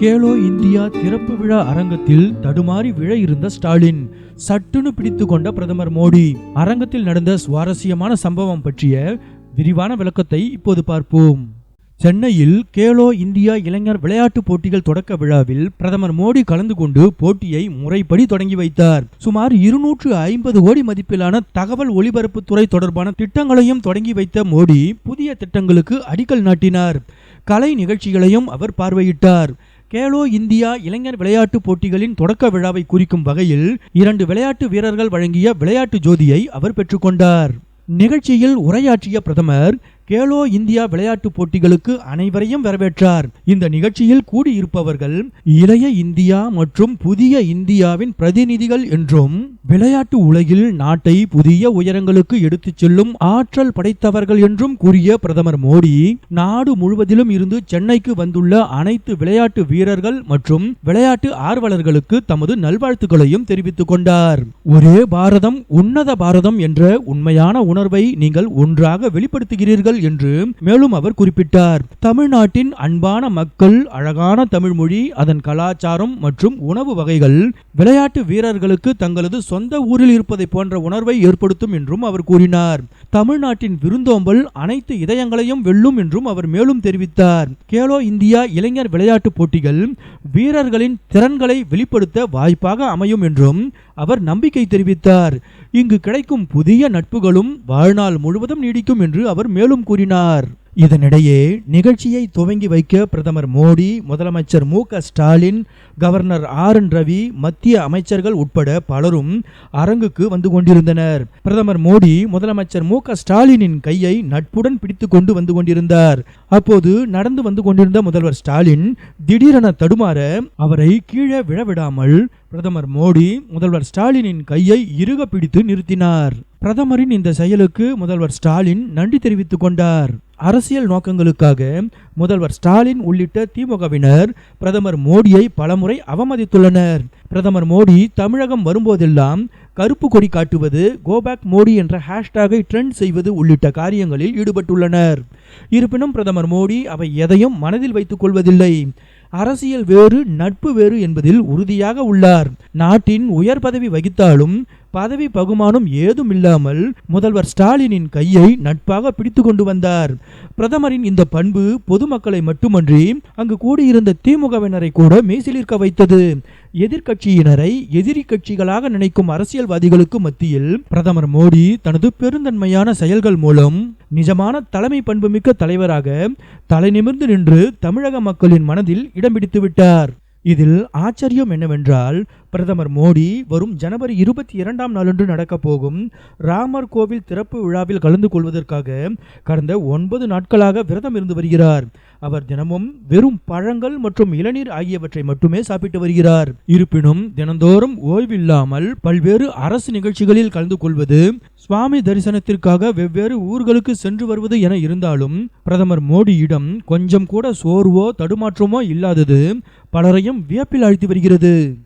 Khelo India திறப்பு விழா அரங்கத்தில் தடுமாறி விழ இருந்த ஸ்டாலின் சட்டுன்னு பிடித்து கொண்ட பிரதமர் மோடி. அரங்கத்தில் நடந்த சுவாரஸ்யமான சம்பவம் பற்றிய விரிவான விளக்கத்தை இப்போது பார்ப்போம். சென்னையில் கேலோ இந்தியா இளைஞர் விளையாட்டுப் போட்டிகள் தொடக்க விழாவில் பிரதமர் மோடி கலந்து கொண்டு போட்டியை முறைப்படி தொடங்கி வைத்தார். சுமார் இருநூற்று ஐம்பது கோடி மதிப்பிலான தகவல் ஒலிபரப்புத்துறை தொடர்பான திட்டங்களையும் தொடங்கி வைத்த மோடி புதிய திட்டங்களுக்கு அடிக்கல் நாட்டினார். கலை நிகழ்ச்சிகளையும் அவர் பார்வையிட்டார். கேலோ இந்தியா இளைஞர் விளையாட்டுப் போட்டிகளின் தொடக்க விழாவை குறிக்கும் வகையில் இரண்டு விளையாட்டு வீரர்கள் வழங்கிய விளையாட்டு ஜோதியை அவர் பெற்றுக்கொண்டார் நிகழ்ச்சியில் உரையாற்றிய பிரதமர் கேலோ இந்தியா விளையாட்டுப் போட்டிகளுக்கு அனைவரையும் வரவேற்றார். இந்த நிகழ்ச்சியில் கூடியிருப்பவர்கள் இளைய இந்தியா மற்றும் புதிய இந்தியாவின் பிரதிநிதிகள் என்றும் விளையாட்டு உலகில் நாட்டை புதிய உயரங்களுக்கு எடுத்துச் செல்லும் ஆற்றல் படைத்தவர்கள் என்றும் கூறிய பிரதமர் மோடி நாடு முழுவதிலும் இருந்து சென்னைக்கு வந்துள்ள அனைத்து விளையாட்டு வீரர்கள் மற்றும் விளையாட்டு ஆர்வலர்களுக்கு தமது நல்வாழ்த்துக்களையும் தெரிவித்துக் கொண்டார். ஒரே பாரதம் உன்னத பாரதம் என்ற உண்மையான உணர்வை நீங்கள் ஒன்றாக வெளிப்படுத்துகிறீர்கள் என்று மேலும் அவர் குறிப்பிட்டார். தமிழ்நாட்டின் அன்பான மக்கள் அழகான தமிழ் மொழி அதன் கலாச்சாரம் மற்றும் உணவு வகைகள் விளையாட்டு வீரர்களுக்கு தங்களது சொந்த ஊரில் இருப்பதை போன்ற உணர்வை ஏற்படுத்தும் என்றும் அவர் கூறினார். தமிழ்நாட்டின் விருந்தோம்பல் அனைத்து இதயங்களையும் வெல்லும் என்றும் அவர் மேலும் தெரிவித்தார். கேலோ இந்தியா இளைஞர் விளையாட்டு போட்டிகள் வீரர்களின் திறன்களை வெளிப்படுத்த வாய்ப்பாக அமையும் என்றும் அவர் நம்பிக்கை தெரிவித்தார். இங்கு கிடைக்கும் புதிய நட்புகளும் வாழ்நாள் முழுவதும் நீடிக்கும் என்று அவர் மேலும் கூறினார். இதனிடையே நிகழ்ச்சியை துவங்கி வைக்க பிரதமர் மோடி முதலமைச்சர் Mu Ka Stalin governor R N Ravi மத்திய அமைச்சர்கள் உட்பட பலரும் அரங்குக்கு வந்து கொண்டிருந்தனர். பிரதமர் மோடி முதலமைச்சர் மு க ஸ்டாலினின் கையை நட்புடன் பிடித்து கொண்டு வந்து கொண்டிருந்தார். அப்போது நடந்து வந்து கொண்டிருந்த முதல்வர் ஸ்டாலின் திடீரென தடுமாற அவரை கீழே விழவிடாமல் பிரதமர் மோடி முதல்வர் ஸ்டாலினின் கையை இறுக பிடித்து நிறுத்தினார். பிரதமரின் இந்த செயலுக்கு முதல்வர் ஸ்டாலின் நன்றி தெரிவித்துக் கொண்டார். அரசியல் நோக்கங்களுக்காக முதல்வர் ஸ்டாலின் உள்ளிட்ட திமுகவினர் பிரதமர் மோடியை பலமுறை அவமதித்துள்ளனர். பிரதமர் மோடி தமிழகம் வரும்போதெல்லாம் கருப்பு கொடி காட்டுவது கோபேக் மோடி என்ற ஹேஷ்டாகை ட்ரெண்ட் செய்வது உள்ளிட்ட காரியங்களில் ஈடுபட்டுள்ளனர். இருப்பினும் பிரதமர் மோடி அவை எதையும் மனதில் வைத்துக் கொள்வதில்லை. அரசியல் வேறு நட்பு வேறு என்பதில் உறுதியாக உள்ளார். நாட்டின் உயர் பதவி வகித்தாலும் பதவி பகுமானம் ஏதும் இல்லாமல் முதல்வர் ஸ்டாலினின் கையை நட்பாக பிடித்து கொண்டு வந்தார். பிரதமரின் இந்த பண்பு பொதுமக்களை மட்டுமன்றி அங்கு கூடியிருந்த திமுகவினரை கூட மீசிலிருக்க வைத்தது. எதிர்க்கட்சியினரை எதிரி கட்சிகளாக நினைக்கும் அரசியல்வாதிகளுக்கு மத்தியில் பிரதமர் மோடி தனது பெருந்தன்மையான செயல்கள் மூலம் நிஜமான தலைமை பண்புமிக்க தலைவராக தலைநிமிர்ந்து நின்று தமிழக மக்களின் மனதில் இடம் பிடித்து விட்டார். இதில் ஆச்சரியம் என்னவென்றால் பிரதமர் மோடி வரும் ஜனவரி இருபத்தி இரண்டாம் நாளன்று நடக்கப் போகும் ராமர் கோவில் திறப்பு விழாவில் கலந்து கொள்வதற்காக கடந்த ஒன்பது நாட்களாக விரதம் இருந்து வருகிறார். அவர் தினமும் வெறும் பழங்கள் மற்றும் இளநீர் ஆகியவற்றை மட்டுமே சாப்பிட்டு வருகிறார். இருப்பினும் தினந்தோறும் ஓய்வில்லாமல் பல்வேறு அரசு நிகழ்ச்சிகளில் கலந்து கொள்வது சுவாமி தரிசனத்திற்காக வெவ்வேறு ஊர்களுக்கு சென்று வருவது என இருந்தாலும் பிரதமர் மோடியிடம் கொஞ்சம் கூட சோர்வோ தடுமாற்றமோ இல்லாதது பலரையும் வியப்பில் ஆழ்த்தி வருகிறது.